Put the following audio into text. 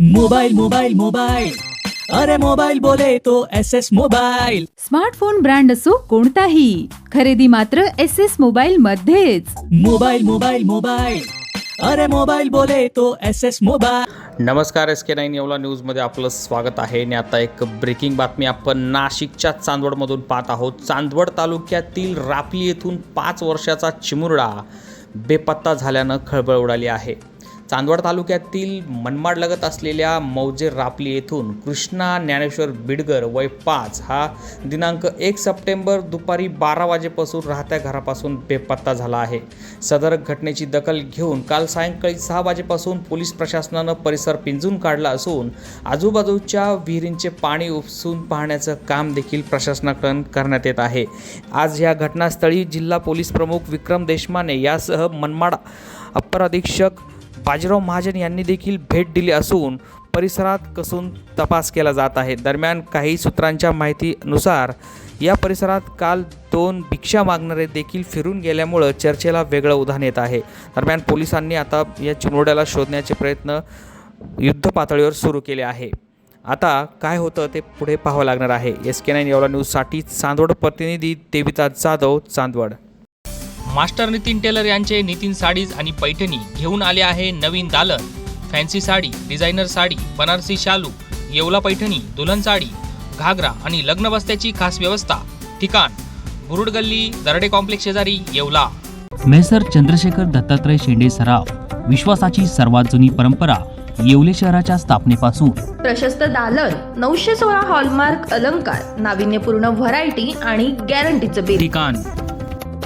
Mobile mobile mobile. अरे mobile बोले तो S S mobile. Smartphone brand असो कोणताही. खरेदी मात्र एस एस मोबाईल मध्येच. Mobile mobile mobile. अरे मोबाईल बोले तो एस एस मोबाईल. नमस्कार एस के नाईन येवला न्यूजमध्ये आपलं स्वागत आहे. आणि आता एक ब्रेकिंग बातमी आपण नाशिकच्या चांदवडमधून पाहत आहोत. चांदवड तालुक्यातील रापली येथून पाच वर्षाचा चिमुरडा बेपत्ता झाल्यानं खळबळ उडाली आहे. चांदवड तालुक्यातील मनमाड लगत असलेल्या मौजे रापली येथून कृष्णा ज्ञानेश्वर बिडगर वय पाच हा दिनांक एक सप्टेंबर दुपारी बारा वाजेपासून राहत्या घरापासून बेपत्ता झाला आहे. सदर घटनेची दखल घेऊन काल सायंकाळी सहा वाजेपासून पोलीस प्रशासनानं परिसर पिंजून काढला असून आजूबाजूच्या विहिरींचे पाणी उपसून पाहण्याचं काम देखील प्रशासनाकडून करण्यात येत आहे. आज या घटनास्थळी जिल्हा पोलीस प्रमुख विक्रम देशमाने यासह मनमाड अप्पर अधीक्षक बाजीराव महाजन यांनी देखील भेट दिली असून परिसरात कसून तपास केला जात आहे. दरम्यान काही सूत्रांच्या माहितीनुसार या परिसरात काल दोन भिक्षा मागणारे देखील फिरून गेल्यामुळं चर्चेला वेगळं उधाण येत आहे. दरम्यान पोलिसांनी आता या चिमुरड्याला शोधण्याचे प्रयत्न युद्ध पातळीवर सुरू केले आहे. आता काय होतं ते पुढे पाहावं लागणार आहे. एस के नाईन येवला न्यूजसाठी चांदवड प्रतिनिधी देविता जाधव चांदवड. मास्टर नितीन टेलर यांचे नितीन साडीज आणि पैठणी घेऊन आले आहे नवीन दालन. फॅन्सी साडी डिझायनर साडी बनारसी शालू येवला पैठणी दुल्हन साडी घागरा आणि लग्न बस्त्याची खास व्यवस्था. ठिकाण बुरुड गल्ली दरडे कॉम्प्लेक्स शेजारी येवला. मेसर चंद्रशेखर दत्तात्रय शेंडे सराव विश्वासाची सर्वात जुनी परंपरा येवले शहराच्या स्थापनेपासून. प्रशस्त दालन नऊशे सोळा हॉलमार्क अलंकार नाविन्यपूर्ण व्हरायटी आणि गॅरंटीचं बिल. ठिकाण